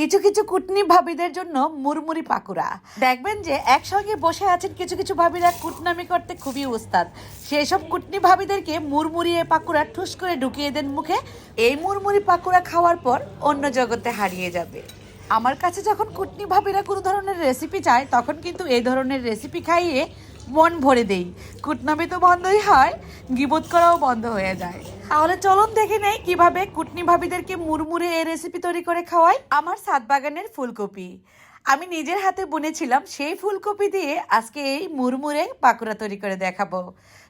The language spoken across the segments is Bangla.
কিছু কিছু কুটনি ভাবিদের জন্য মুরমুরি পাকুড়া। দেখবেন যে একসঙ্গে বসে আছেন কিছু কিছু ভাবিরা কুটনামি করতে খুবই উস্তাদ। সেই সব কুটনি ভাবিদেরকে মুরমুরি এ পাকুড়া ঠুস করে ঢুকিয়ে দেন মুখে। এই মুরমুরি পাকুড়া খাওয়ার পর অন্য জগতে হারিয়ে যাবে। আমার কাছে যখন কুটনি ভাবিরা কোনো ধরনের রেসিপি চায়, তখন কিন্তু এই ধরনের রেসিপি খাইয়ে মন ভরে দেই। কুটনামি তো বন্ধই হয়, গিবোধ করাও বন্ধ হয়ে যায়। তাহলে চলুন দেখে নেই কীভাবে কুটনি ভাবিদেরকে মুরমুরে এই রেসিপি তৈরি করে খাওয়াই আমার সাত বাগানের ফুলকপি। আমি নিজের হাতে বুনেছিলাম সেই ফুলকপি দিয়ে আজকে এই মুরমুরে পাকোড়া তৈরি করে দেখাবো।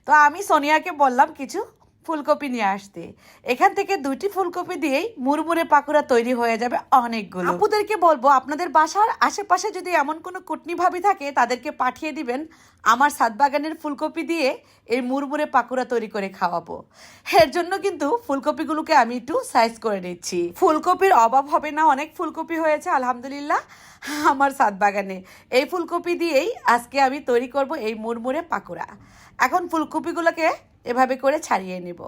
তো আমি সোনিয়াকে বললাম, কিছু ফুলকপি নিয়ে আসতে। এখান থেকে দুটি ফুলকপি দিয়েই মুরমুরে পাকোড়া তৈরি হয়ে যাবে অনেকগুলো। আপুদেরকে বলব, আপনাদের বাসার আশেপাশে যদি এমন কোনো কুটনি ভাবি থাকে, তাদেরকে পাঠিয়ে দিবেন। আমার সাত বাগানের ফুলকপি দিয়ে এই মুরমুরে পাকোড়া তৈরি করে খাওয়াবো। এর জন্য কিন্তু ফুলকপিগুলোকে আমি একটু সাইজ করে নিচ্ছি। ফুলকপির অভাব হবে না, অনেক ফুলকপি হয়েছে, আলহামদুলিল্লাহ। আমার সাত বাগানে এই ফুলকপি দিয়েই আজকে আমি তৈরি করব এই মুরমুরে পাকোড়া। এখন ফুলকপিগুলোকে এভাবে করে ছাড়িয়ে নেব।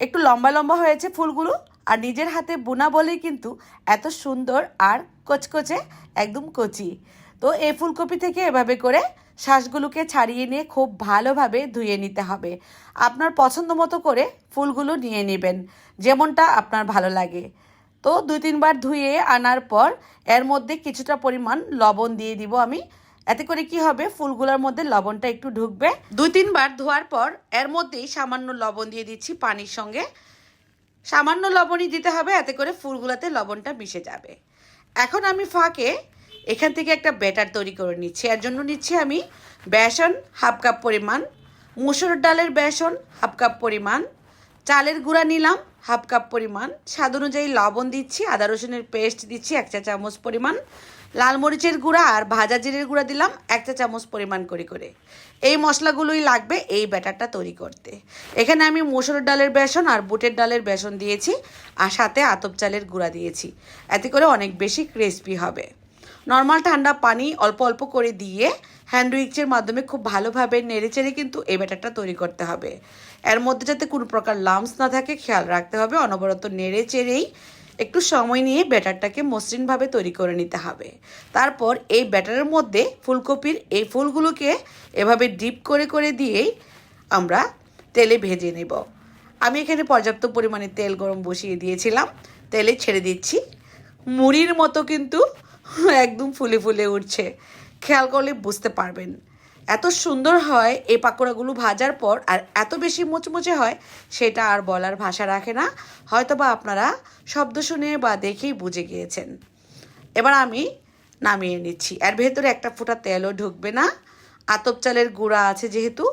একটু লম্বা লম্বা হয়েছে ফুলগুলো, আর নিজের হাতে বোনা বলেই কিন্তু এত সুন্দর আর কচকচে, একদম কচি। তো এই ফুলকপি থেকে এভাবে করে শ্বাসগুলোকে ছাড়িয়ে নিয়ে খুব ভালোভাবে ধুয়ে নিতে হবে। আপনার পছন্দ মতো করে ফুলগুলো নিয়ে নেবেন, যেমনটা আপনার ভালো লাগে। তো দুই তিনবার ধুয়ে আনার পর এর মধ্যে কিছুটা পরিমাণ লবণ দিয়ে দিব আমি। এতে করে কি হবে? ফুলগুলোর মধ্যে লবণটা একটু ঢুকবে। দুই তিনবার ধোয়ার পর এর মধ্যেই সামান্য লবণ দিয়ে দিচ্ছি পানির সঙ্গে। সামান্য লবণই দিতে হবে, এতে করে ফুলগুলোতে লবণটা মিশে যাবে। এখন আমি ফাঁকে এখান থেকে একটা ব্যাটার তৈরি করে নিচ্ছি। এর জন্য নিচ্ছি আমি বেসন, হাফ কাপ পরিমাণ, মুসুর ডালের বেসন, হাফ কাপ পরিমাণ, চালের গুঁড়া নিলাম। হাফ কাপ পরিমাণ। স্বাদ অনুযায়ী লবণ দিচ্ছি, আদা রসুনের পেস্ট দিচ্ছি, এক চা চামচ পরিমাণ। লাল মরিচের গুঁড়া আর ভাজা জিরের গুঁড়া দিলাম, এক চা চামচ পরিমাণ করে করে। এই মশলাগুলোই লাগবে এই ব্যাটারটা তৈরি করতে। এখানে আমি মসুর ডালের বেসন আর বুটের ডালের বেসন দিয়েছি আর সাথে আতপ চালের গুঁড়া দিয়েছি। এতে করে অনেক বেশি ক্রিসপি হবে। নর্মাল ঠান্ডা পানি অল্প অল্প করে দিয়ে হ্যান্ড উইক্সের মাধ্যমে খুব ভালোভাবে নেড়েচেড়ে কিন্তু এই ব্যাটারটা তৈরি করতে হবে। এর মধ্যে যাতে কোনো প্রকার লামস না থাকে, খেয়াল রাখতে হবে। অনবরত নেড়ে চেড়েই একটু সময় নিয়ে ব্যাটারটাকে মসৃণভাবে তৈরি করে নিতে হবে। তারপর এই ব্যাটারের মধ্যে ফুলকপির এই ফুলগুলোকে এভাবে ডিপ করে করে দিয়েই আমরা তেলে ভেজে নেব। আমি এখানে পর্যাপ্ত পরিমাণে তেল গরম বসিয়ে দিয়েছিলাম। তেলে ছেড়ে দিচ্ছি। মুড়ির মতো কিন্তু একদম ফুলে ফুলে উঠছে। খেয়াল করলে বুঝতে পারবেন। এত সুন্দর হয় এই পাকোড়াগুলো ভাজার পর আর এত বেশি মুচমুচে হয় সেটা আর বলার ভাষা রাখে না। হয়তো বা আপনারা শব্দ শুনে বা দেখেই বুঝে গিয়েছেন। এবার আমি নামিয়ে নিচ্ছি। এর ভেতরে একটা ফোঁটা তেলও ঢুকবে না। আতপ চালের গুঁড়া আছে যেহেতু।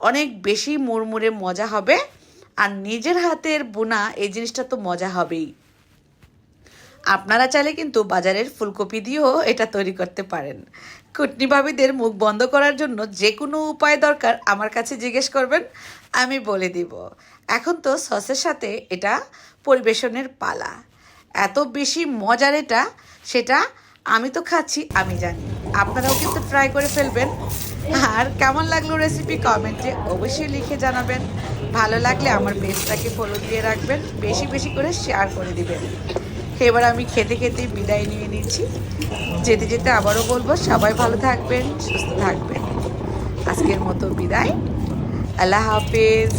অনেক বেশি মুড়মুড়ে মজা হবে। আর নিজের হাতের বোনা এই জিনিসটা তো মজা হবেই। আপনারা চাইলে কিন্তু বাজারের ফুলকপি দিয়েও এটা তৈরি করতে পারেন। কুটনি ভাবিদের মুখ বন্ধ করার জন্য যে কোনো উপায় দরকার আমার কাছে জিজ্ঞেস করবেন, আমি বলে দিব। এখন তো সসের সাথে এটা পরিবেশনের পালা। এত বেশি মজার এটা, সেটা আমি তো খাচ্ছি, আমি জানি। আপনারাও কিন্তু ট্রাই করে ফেলবেন। আর কেমন লাগল রেসিপি কমেন্টে অবশ্যই লিখে জানাবেন। ভালো লাগলে আমার পেজটাকে ফলো দিয়ে রাখবেন, বেশি বেশি করে শেয়ার করে দিবেন। এবার আমি খেতে খেতে বিদায় নিয়ে নিচ্ছি। যেতে যেতে আবারও বলব, সবাই ভালো থাকবেন, সুস্থ থাকবেন। আজকের মতো বিদায়। আল্লাহ হাফেজ।